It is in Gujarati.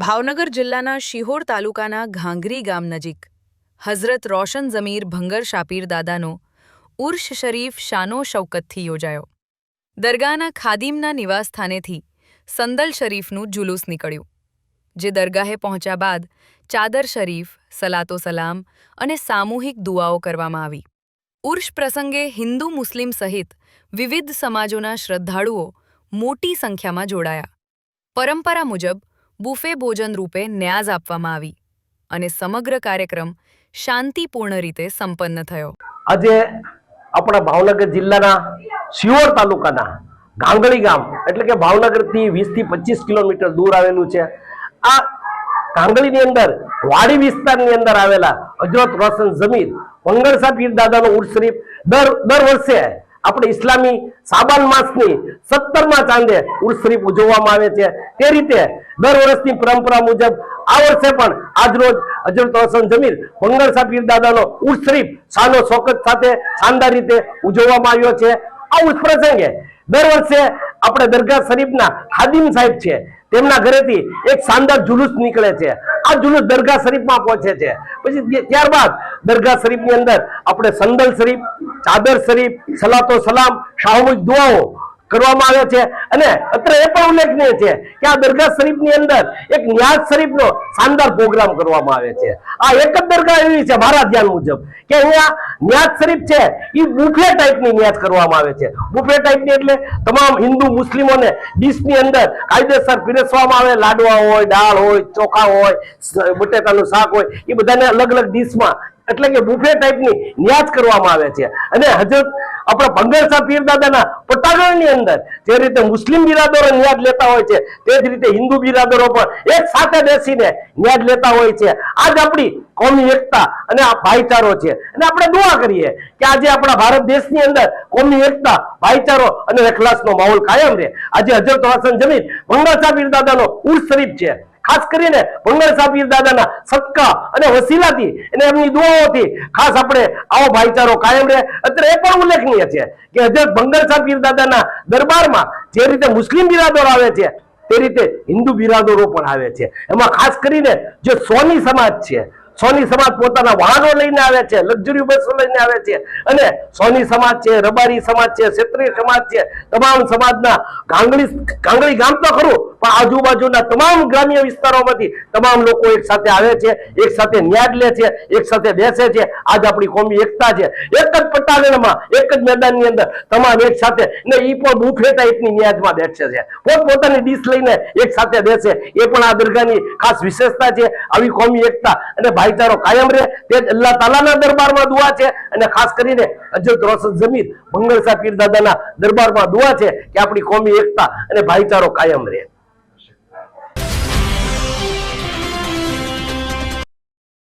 ભાવનગર જિલ્લાના શિહોર તાલુકાના ઘાંઘરી ગામ નજીક હઝરત રોશન ઝમીર ભંગર શાપીર દાદાનો ઉર્શ શરીફ શાનો શૌકતથી યોજાયો. દરગાહના ખાદીમના નિવાસસ્થાનેથી સંદલ શરીફનું જુલુસ નીકળ્યું, જે દરગાહે પહોંચ્યા બાદ ચાદર શરીફ, સલાતો સલામ અને સામૂહિક દુઆઓ કરવામાં આવી. ઉર્ષ પ્રસંગે હિન્દુ મુસ્લિમ સહિત વિવિધ સમાજોના શ્રદ્ધાળુઓ મોટી સંખ્યામાં જોડાયા. પરંપરા મુજબ બુફે ભોજન રૂપે ન્યાઝ આપવામાં આવી અને સમગ્ર કાર્યક્રમ શાંતિપૂર્ણ રીતે સંપન્ન થયો. આજે આપણા ભાવનગર જિલ્લાના શિયોર તાલુકાના ગાંગડી ગામ, એટલે કે ભાવનગરથી વીસથી પચીસ કિલોમીટર દૂર આવેલું છે. આ ગાંગડીની અંદર, વાડી વિસ્તારની અંદર આવેલા હજરત રોશન જમીર વંગરસા પીર દાદાનો ઉર્સ શરીફ, દર દર વર્ષે આપણે ઇસ્લામી સાબાન માસની સત્તરમા ચાંદે ઉર્સ શરીફ ઉજવવામાં આવે છે. તે રીતે દર વર્ષની પરંપરા મુજબ આ વર્ષે પણ આજરોજ હજરત હસન જમીર વંગરસા પીર દાદાનો ઉર્સ શરીફ શાનો શોકત સાથે શાનદાર રીતે ઉજવવામાં આવ્યો છે. આ ઉર્સ પ્રસંગે દર વર્ષે આપણે દરગાહ શરીફના ખાદિમ સાહેબ છે. તેમના ઘરેથી એક શાનદાર જુલુસ નીકળે છે. આ જુલુસ દરગાહ શરીફમાં પહોંચે છે. પછી ત્યારબાદ દરગાહ શરીફની અંદર આપણે સંદલ શરીફ ચાદર, શરીફ, સલાતો, સલામ શાહમુજ દુઆઓ કરવામાં આવે છે. અને અત્રે એ પણ ઉલ્લેખનીય છે કે આ દરગાહ શરીફની અંદર એક ન્યાઝ શરીફનો શાનદાર પ્રોગ્રામ કરવામાં આવે છે. આ એક જ દરગાહ એવી છે મારા ધ્યાન મુજબ કે અહીંયા ન્યાઝ શરીફ છે એ બુફે ટાઈપની ન્યાઝ કરવામાં આવે છે. બુફે ટાઈપની એટલે તમામ હિન્દુ મુસ્લિમોને ડીશની અંદર કાયદેસર પીરસવામાં આવે. લાડવા હોય, દાળ હોય, ચોખા હોય બટેકાનું શાક હોય, એ બધાને અલગ અલગ ડીશમાં એટલે કે બુફે ટાઈપની ન્યાજ કરવામાં આવે છે. અને હજરત આપણા ભંગરસા પીર દાદાના પટાગણની અંદર જે રીતે મુસ્લિમ બિરાદરો ન્યાજ લેતા હોય છે, તે જ રીતે હિન્દુ બિરાદરો પણ એક સાથે બેસીને ન્યાજ લેતા હોય છે. આજ આપણી કોમી એકતા અને આ ભાઈચારો છે. અને આપણે દુઆ કરીએ કે આજે આપણા ભારત દેશની અંદર કોમી એકતા, ભાઈચારો અને અખલાસનો માહોલ કાયમ રહે. આજે હજરત હાસન જમીન ભંગરસા પીર દાદાનો ઉર્સ શરીફ છે. ખાસ કરીને ભંગર સાપીર દાદાના સત્કા અને વસીલાથી અને એમની દુઆઓથી ખાસ આપણે આવો ભાઈચારો કાયમ રહે. અત્યારે એ પણ ઉલ્લેખનીય છે કે હજરત ભંગર સાપીર દાદાના દરબારમાં જે રીતે મુસ્લિમ બિરાદરો આવે છે, તે રીતે હિન્દુ બિરાદરો પણ આવે છે. એમાં ખાસ કરીને જે સોની સમાજ છે સોની સમાજ પોતાના વાહનો લઈને આવે છે, લક્ઝરી બસો લઈને આવે છે. અને સોની સમાજ છે, રબારી સમાજ છે, ક્ષેત્રીય સમાજ છે, તમામ સમાજના ગાંગડી ગાંગડી ગામ તો ખરું, પણ આજુબાજુના તમામ ગ્રામ્ય વિસ્તારોમાંથી તમામ લોકો એક સાથે આવે છે, એક સાથે ન્યાજ લે છે, એક સાથે બેસે છે. આજ આપણી કોમી એકતા છે. એક જ પટાગણમાં, એક જ મેદાનની અંદર તમામ એક સાથે, ને એ પણ બુફે ટાઈપની ન્યાજમાં બેસે છે. પોત પોતાની ડીશ લઈને એક સાથે બેસે. એ પણ આ દરગાહની ખાસ વિશેષતા છે. આવી કોમી એકતા અને ભાઈચારો કાયમ રહે. તે જ અલ્લાહ તાલાના દરબારમાં દુઆ છે અને ખાસ કરીને હજરત રોશન જમીર ભંગરસા પીર દાદાના દરબારમાં દુઆ છે કે આપણી કોમી એકતા અને ભાઈચારો કાયમ રહે.